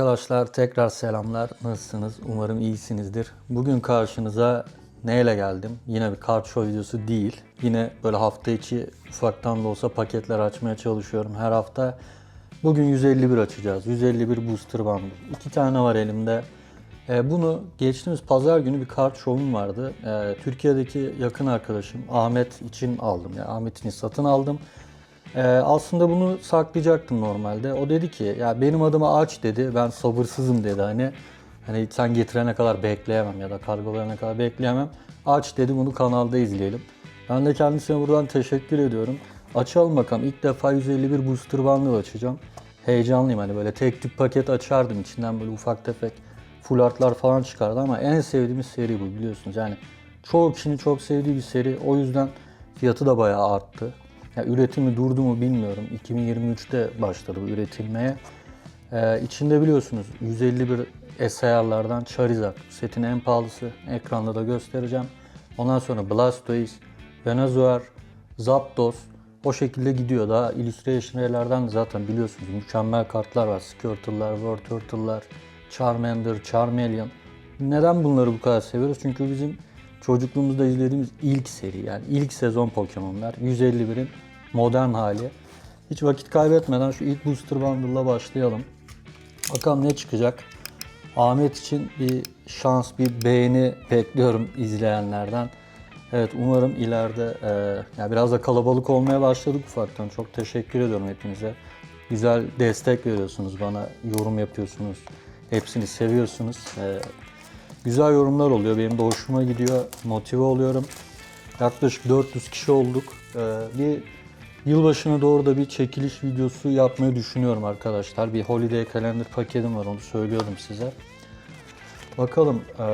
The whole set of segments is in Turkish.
Arkadaşlar tekrar selamlar. Nasılsınız? Umarım iyisinizdir. Bugün karşınıza neyle geldim? Yine bir kart show videosu değil. Yine böyle hafta içi ufaktan da olsa paketler açmaya çalışıyorum her hafta. Bugün 151 açacağız. 151 booster bundle. İki tane var elimde. Ee, bunu geçtiğimiz pazar günü bir kart show'um vardı. Ee, Türkiye'deki yakın arkadaşım Ahmet için aldım. Yani Ahmet'ini satın aldım. Ee, aslında bunu saklayacaktım normalde. O dedi ki ya benim adıma aç dedi. Ben sabırsızım dedi hani. Hani sen getirene kadar bekleyemem ya da kargolayana kadar bekleyemem. Aç dedi bunu kanalda izleyelim. Ben de kendisine buradan teşekkür ediyorum. Açalım bakalım. İlk defa 151 booster bundle açacağım. Heyecanlıyım hani böyle tek tük paket açardım. içinden böyle ufak tefek full artlar falan çıkardı ama en sevdiğimiz seri bu biliyorsunuz. Yani çoğu kişinin çok sevdiği bir seri. O yüzden fiyatı da bayağı arttı. Ya üretimi durdu mu bilmiyorum. 2023'te başladı bu üretilmeye. Ee, içinde biliyorsunuz 151 SAR'lardan Charizard setin en pahalısı. Ekranda da göstereceğim. Ondan sonra Blastoise, Venusaur, Zapdos o şekilde gidiyor. Daha Illustration Rare'lerden de zaten biliyorsunuz mükemmel kartlar var. Squirtle'lar, Wartortle'lar, Charmander, Charmeleon. Neden bunları bu kadar seviyoruz? Çünkü bizim çocukluğumuzda izlediğimiz ilk seri yani ilk sezon Pokemon'lar 151'in modern hali. Hiç vakit kaybetmeden şu ilk Booster Bundle'la başlayalım. Bakalım ne çıkacak. Ahmet için bir şans, bir beğeni bekliyorum izleyenlerden. Evet umarım ileride e, ya biraz da kalabalık olmaya başladık ufaktan. Çok teşekkür ediyorum hepinize. Güzel destek veriyorsunuz bana, yorum yapıyorsunuz. Hepsini seviyorsunuz. E, güzel yorumlar oluyor. Benim de hoşuma gidiyor. Motive oluyorum. Yaklaşık 400 kişi olduk. E, bir yılbaşına doğru da bir çekiliş videosu yapmayı düşünüyorum arkadaşlar. Bir holiday calendar paketim var onu söylüyordum size. Bakalım. eee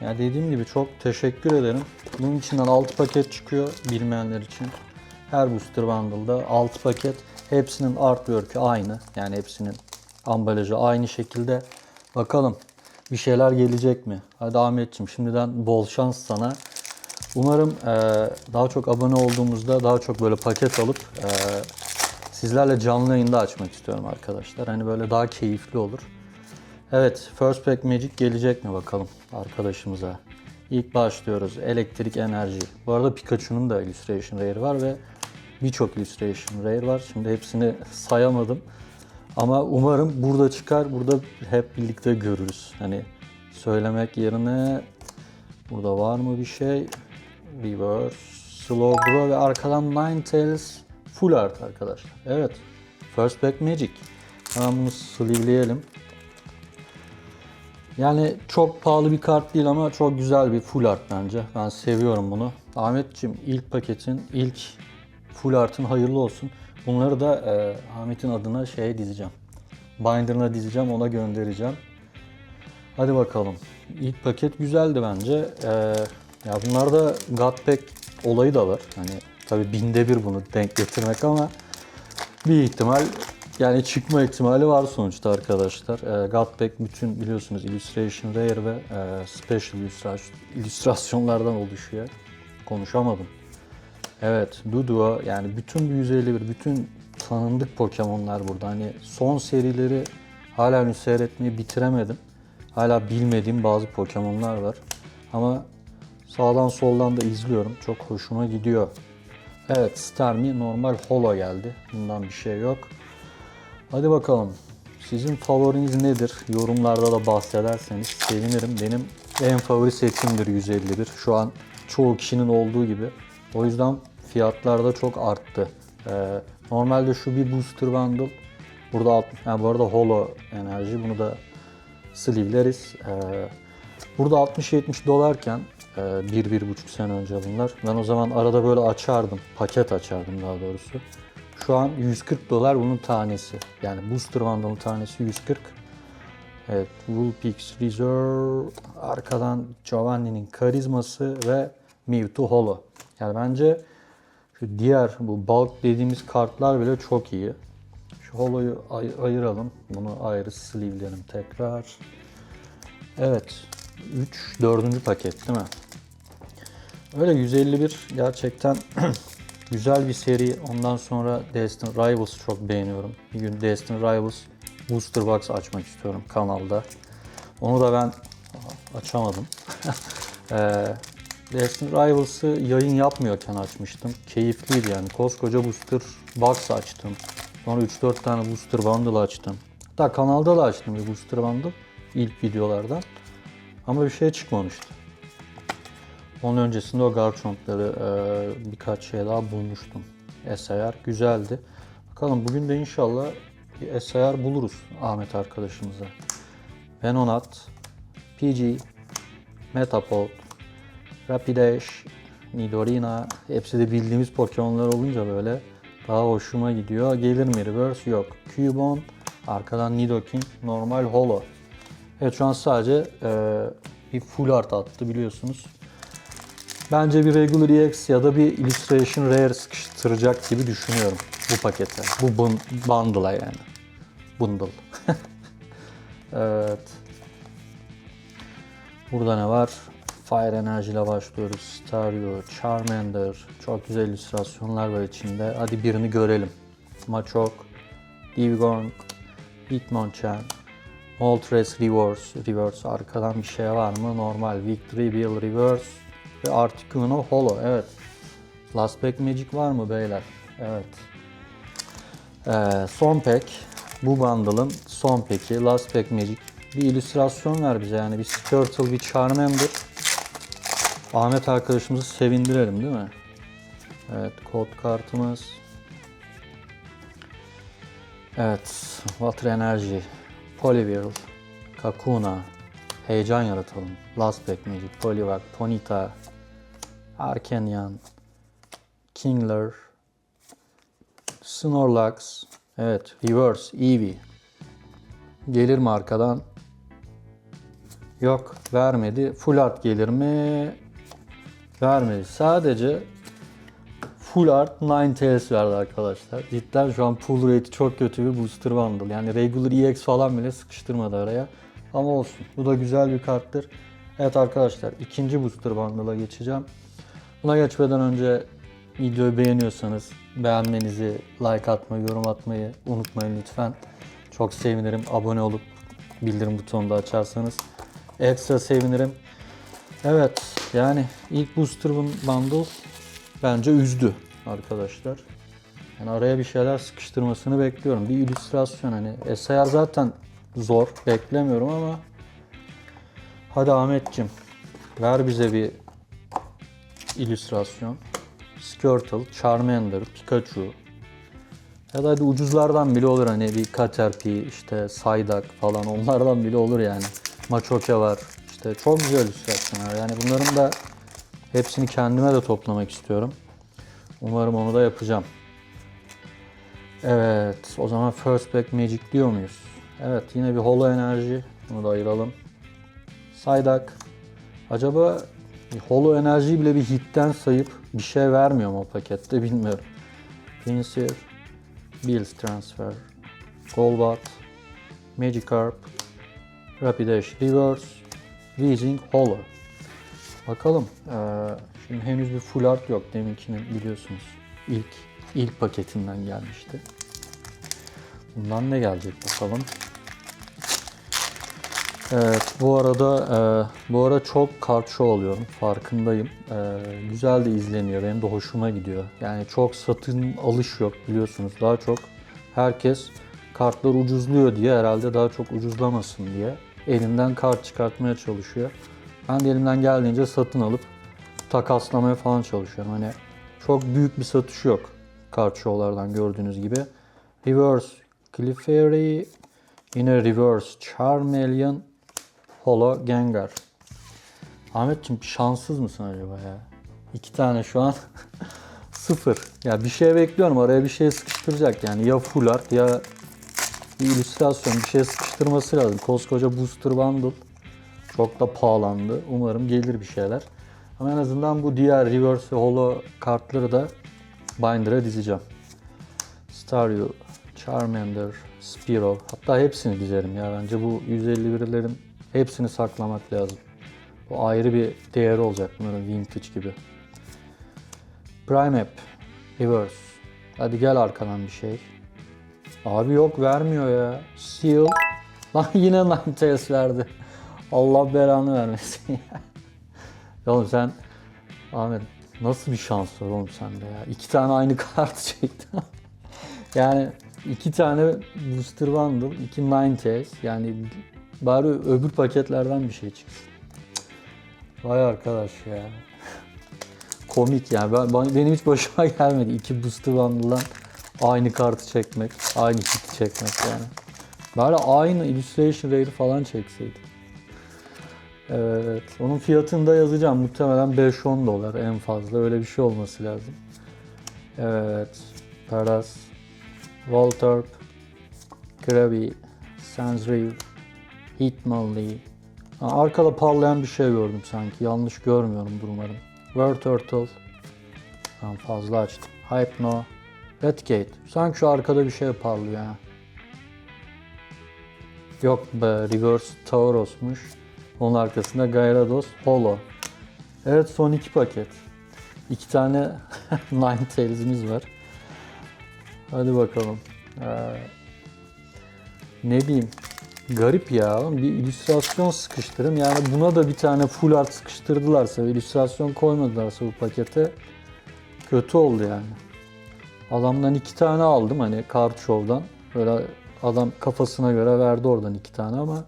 yani dediğim gibi çok teşekkür ederim. Bunun içinden 6 paket çıkıyor bilmeyenler için. Her booster bundle'da 6 paket. Hepsinin artwork'ü aynı. Yani hepsinin ambalajı aynı şekilde. Bakalım bir şeyler gelecek mi? Hadi Ahmetciğim şimdiden bol şans sana. Umarım eee, daha çok abone olduğumuzda daha çok böyle paket alıp eee, sizlerle canlı yayında açmak istiyorum arkadaşlar. Hani böyle daha keyifli olur. Evet, First Pack Magic gelecek mi bakalım arkadaşımıza. İlk başlıyoruz. Elektrik enerji. Bu arada Pikachu'nun da Illustration Rare var ve birçok Illustration Rare var. Şimdi hepsini sayamadım. Ama umarım burada çıkar, burada hep birlikte görürüz. Hani söylemek yerine burada var mı bir şey? Reverse, Slowbro ve arkadan Ninetales Full Art arkadaşlar. Evet, First Pack Magic. Hemen bunu sleeveleyelim. Yani çok pahalı bir kart değil ama çok güzel bir full art bence. Ben seviyorum bunu. Ahmetciğim ilk paketin, ilk full art'ın hayırlı olsun. Bunları da e, Ahmet'in adına şeye dizeceğim. Binder'ına dizeceğim, ona göndereceğim. Hadi bakalım. İlk paket güzeldi bence. E, ya bunlarda God Pack olayı da var. Hani tabii binde bir bunu denk getirmek ama bir ihtimal yani çıkma ihtimali var sonuçta arkadaşlar. E, Godpack bütün biliyorsunuz Illustration Rare ve e, Special illüstrasyon, illüstrasyonlardan oluşuyor. Konuşamadım. Evet, Duduo yani bütün bu 151, bütün tanındık Pokemon'lar burada. Hani son serileri hala henüz seyretmeyi bitiremedim. Hala bilmediğim bazı Pokemon'lar var. Ama sağdan soldan da izliyorum. Çok hoşuma gidiyor. Evet, Starmie normal holo geldi. Bundan bir şey yok. Hadi bakalım. Sizin favoriniz nedir? Yorumlarda da bahsederseniz sevinirim. Benim en favori setimdir 151. Şu an çoğu kişinin olduğu gibi. O yüzden fiyatlar da çok arttı. Ee, normalde şu bir booster bundle. Burada 60, yani bu arada holo enerji. Bunu da sleeveleriz. Ee, burada 60-70 dolarken e, 1-1,5 sene önce bunlar. Ben o zaman arada böyle açardım. Paket açardım daha doğrusu. Şu an 140 dolar bunun tanesi. Yani Booster Bundle'ın tanesi 140. Evet, Vulpix Reserve, arkadan Giovanni'nin karizması ve Mewtwo Holo. Yani bence şu diğer bu bulk dediğimiz kartlar bile çok iyi. Şu Holo'yu ay- ayıralım. Bunu ayrı sleevelerim tekrar. Evet, 3, 4. paket değil mi? Öyle 151 gerçekten güzel bir seri. Ondan sonra Destiny Rivals çok beğeniyorum. Bir gün Destiny Rivals booster box açmak istiyorum kanalda. Onu da ben açamadım. Eee Destiny Rivals'ı yayın yapmıyorken açmıştım. Keyifliydi yani. Koskoca booster box açtım. Sonra 3-4 tane booster bundle açtım. Hatta kanalda da açtım bir booster bundle ilk videolardan. Ama bir şey çıkmamıştı. Onun öncesinde o Garchomp'ları e, birkaç şey daha bulmuştum. SAR güzeldi. Bakalım bugün de inşallah bir SAR buluruz Ahmet arkadaşımıza. Venonat, PG, Metapod, Rapidash, Nidorina hepsi de bildiğimiz Pokemon'lar olunca böyle daha hoşuma gidiyor. Gelir mi reverse? Yok. Cubone, arkadan Nidoking, normal holo. Evet şu an sadece e, bir full art attı biliyorsunuz. Bence bir Regular EX ya da bir Illustration Rare sıkıştıracak gibi düşünüyorum bu pakete. Bu bun- bundle'a yani. Bundle. evet. Burada ne var? Fire Energy ile başlıyoruz. Stario, Charmander. Çok güzel illüstrasyonlar var içinde. Hadi birini görelim. Machoke, Divgorn, Hitmonchan, Moltres Reverse. Reverse arkadan bir şey var mı? Normal. Victory Bill Reverse ve Articuno Holo. Evet. Last Pack Magic var mı beyler? Evet. Ee, son pack. Bu bundle'ın son pack'i. Last Pack Magic. Bir illüstrasyon ver bize yani. Bir Squirtle, bir Charmander. Ahmet arkadaşımızı sevindirelim değil mi? Evet. Kod kartımız. Evet. Water Energy. Poliwhirl. Kakuna. Heyecan yaratalım. Last Pack Magic. Poliwag. Ponyta. Arcanyan. Kingler. Snorlax. Evet. Reverse. Eevee. Gelir mi arkadan? Yok. Vermedi. Full art gelir mi? Vermedi. Sadece Full Art 9TS verdi arkadaşlar. Cidden şu an pull rate'i çok kötü bir booster bundle. Yani regular EX falan bile sıkıştırmadı araya. Ama olsun. Bu da güzel bir karttır. Evet arkadaşlar ikinci booster bundle'a geçeceğim. Buna geçmeden önce videoyu beğeniyorsanız beğenmenizi, like atmayı, yorum atmayı unutmayın lütfen. Çok sevinirim. Abone olup bildirim butonunu da açarsanız. Ekstra sevinirim. Evet yani ilk booster bundle bence üzdü arkadaşlar. Yani araya bir şeyler sıkıştırmasını bekliyorum. Bir illüstrasyon hani SR zaten zor beklemiyorum ama hadi Ahmetçim ver bize bir illüstrasyon. Squirtle, Charmander, Pikachu ya da hadi ucuzlardan bile olur hani bir Caterpie, işte Psyduck falan onlardan bile olur yani. Machoke var. İşte çok güzel illüstrasyonlar. Yani bunların da hepsini kendime de toplamak istiyorum. Umarım onu da yapacağım. Evet, o zaman First Pack Magic diyor muyuz? Evet, yine bir Holo Enerji. Bunu da ayıralım. Psyduck. Acaba Holo Enerjiyi bile bir hitten sayıp bir şey vermiyor mu o pakette bilmiyorum. Pinsir, Bills Transfer, Golbat, Magikarp, Rapidash Reverse, Weezing Holo. Bakalım. Ee, şimdi henüz bir full art yok. Deminkinin biliyorsunuz. ilk ilk paketinden gelmişti. Bundan ne gelecek bakalım. Evet bu arada e, bu ara çok kart show alıyorum farkındayım. E, güzel de izleniyor benim de hoşuma gidiyor. Yani çok satın alış yok biliyorsunuz daha çok herkes kartlar ucuzluyor diye herhalde daha çok ucuzlamasın diye elinden kart çıkartmaya çalışıyor. Ben de elimden geldiğince satın alıp takaslamaya falan çalışıyorum. Hani çok büyük bir satış yok kart show'lardan gördüğünüz gibi. Reverse Clefairy, yine Reverse Charmeleon, Holo Gengar. Ahmetciğim şanssız mısın acaba ya? İki tane şu an sıfır. Ya bir şey bekliyorum araya bir şey sıkıştıracak yani ya full art ya bir illüstrasyon bir şey sıkıştırması lazım. Koskoca booster bundle çok da pahalandı. Umarım gelir bir şeyler. Ama en azından bu diğer reverse ve holo kartları da binder'a dizeceğim. Staryu, Charmander, Spearow. Hatta hepsini dizerim ya. Bence bu 151'lerin hepsini saklamak lazım. Bu ayrı bir değeri olacak bunların vintage gibi. Primeape, Reverse. Hadi gel arkadan bir şey. Abi yok vermiyor ya. Seal. Lan yine Ninetales verdi. Allah belanı vermesin ya. Oğlum sen Ahmet nasıl bir şans var oğlum sende ya. İki tane aynı kartı çektin. yani iki tane Booster Bundle, iki Ninetales. Yani bari öbür paketlerden bir şey çıksın. Vay arkadaş ya. Komik yani. Ben- benim hiç başıma gelmedi. İki Booster Bundle'dan aynı kartı çekmek, aynı hiti çekmek yani. Bari aynı illustration rate falan çekseydi. Evet, onun fiyatını da yazacağım. Muhtemelen 5-10 dolar en fazla. Öyle bir şey olması lazım. Evet, Paras, Voltorb, Krabi, Sandrew, Hitmonlee. Ha, Arkada parlayan bir şey gördüm sanki. Yanlış görmüyorumdur umarım. Turtle. Ben fazla açtım. Hypno, Redgate. Sanki şu arkada bir şey parlıyor ha. Yok be, Reverse Tauros'muş. Onun arkasında Gyarados Holo. Evet son iki paket. İki tane Ninetale'imiz var. Hadi bakalım. Ee, ne diyeyim? Garip ya. Bir illüstrasyon sıkıştırım. Yani buna da bir tane full art sıkıştırdılarsa illüstrasyon koymadılarsa bu pakete kötü oldu yani. Adamdan iki tane aldım hani kart show'dan. Böyle adam kafasına göre verdi oradan iki tane ama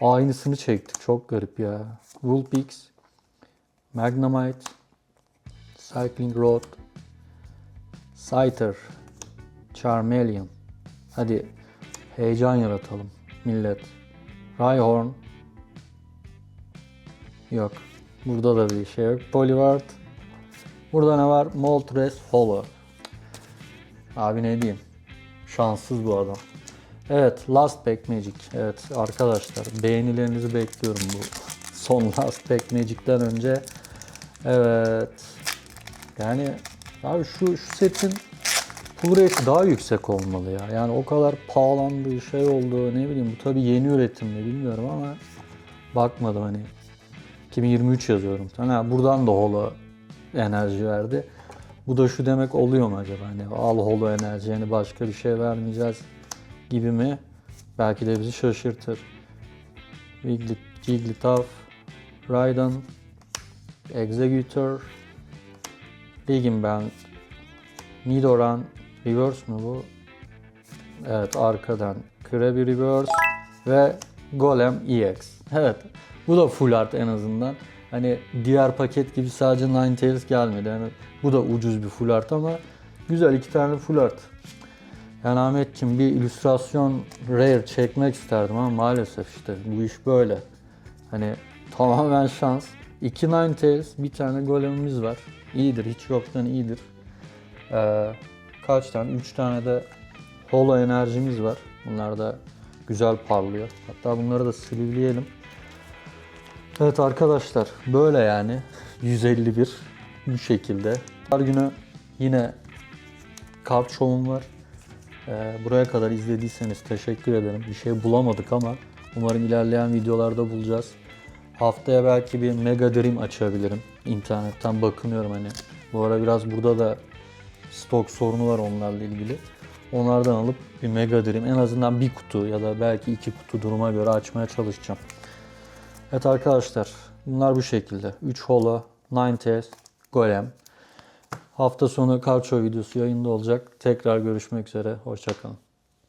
aynısını çektik. Çok garip ya. Vulpix, Magnemite, Cycling Road, Scyther, Charmeleon. Hadi heyecan yaratalım millet. Rhyhorn. Yok. Burada da bir şey yok. Poliwrath. Burada ne var? Moltres Hollow. Abi ne diyeyim? Şanssız bu adam. Evet, Last Pack Magic. Evet arkadaşlar, beğenilerinizi bekliyorum bu son Last Pack Magic'ten önce. Evet. Yani abi şu şu setin pull rate'i daha yüksek olmalı ya. Yani o kadar pahalandığı şey oldu ne bileyim bu tabii yeni üretim mi bilmiyorum ama bakmadım hani 2023 yazıyorum. Ha, buradan da holo enerji verdi. Bu da şu demek oluyor mu acaba? Hani al holo enerji yani başka bir şey vermeyeceğiz gibi mi? Belki de bizi şaşırtır. Wigglyt, Jigglypuff, Rhydon, Executor, Band, Nidoran, Reverse mu bu? Evet arkadan Krabby Reverse ve Golem EX. Evet bu da full art en azından. Hani diğer paket gibi sadece Ninetales gelmedi. Yani bu da ucuz bir full art ama güzel iki tane full art. Yani Ahmetciğim bir illüstrasyon rare çekmek isterdim ama maalesef işte bu iş böyle. Hani tamamen şans. İki Ninetales, bir tane golemimiz var. İyidir, hiç yoktan iyidir. Ee, kaç tane? Üç tane de holo enerjimiz var. Bunlar da güzel parlıyor. Hatta bunları da silivleyelim. Evet arkadaşlar böyle yani 151 bu şekilde. Her günü yine kart show'um var. Ee, buraya kadar izlediyseniz teşekkür ederim. Bir şey bulamadık ama umarım ilerleyen videolarda bulacağız. Haftaya belki bir Mega Dream açabilirim. İnternetten bakınıyorum hani. Bu ara biraz burada da stok sorunu var onlarla ilgili. Onlardan alıp bir Mega Dream en azından bir kutu ya da belki iki kutu duruma göre açmaya çalışacağım. Evet arkadaşlar bunlar bu şekilde. 3 holo, Ninetales, Golem. Hafta sonu Karço videosu yayında olacak. Tekrar görüşmek üzere. Hoşçakalın.